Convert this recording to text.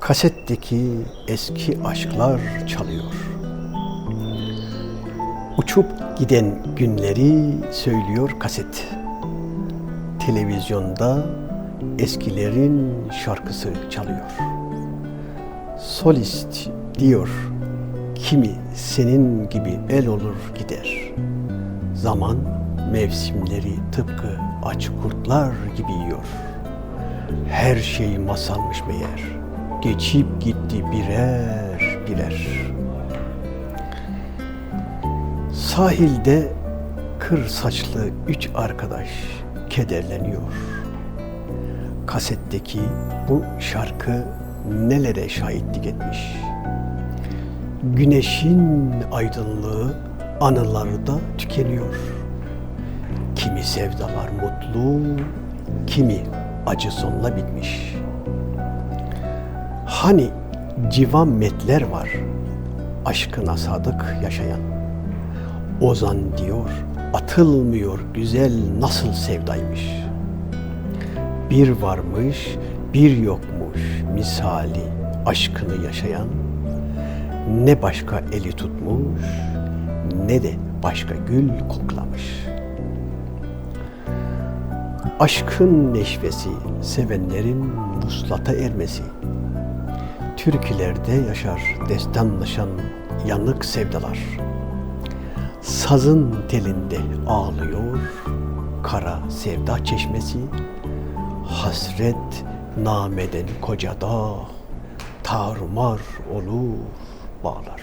Kasetteki eski aşklar çalıyor. Uçup giden günleri söylüyor kaset. Televizyonda eskilerin şarkısı çalıyor. Solist diyor, kimi senin gibi el olur gider. Zaman mevsimleri tıpkı aç kurtlar gibi yiyor. Her şey masalmış meğer. Geçip gitti birer birer. Sahilde kır saçlı üç arkadaş kederleniyor. Kasetteki bu şarkı nelere şahitlik etmiş. Güneşin aydınlığı anılarda tükeniyor. Kimi sevdalar mutlu, kimi acı sonla bitmiş. Hani civan metler var, aşkına sadık yaşayan. Ozan diyor, atılmıyor güzel nasıl sevdaymış. Bir varmış, bir yokmuş misali aşkını yaşayan. Ne başka eli tutmuş, ne de başka gül koklamış. Aşkın neşvesi, sevenlerin vuslata ermesi. Türkülerde yaşar destanlaşan yanık sevdalar. Sazın telinde ağlıyor kara sevda çeşmesi. Hasret nameden koca dağ tarumar olur bağlar.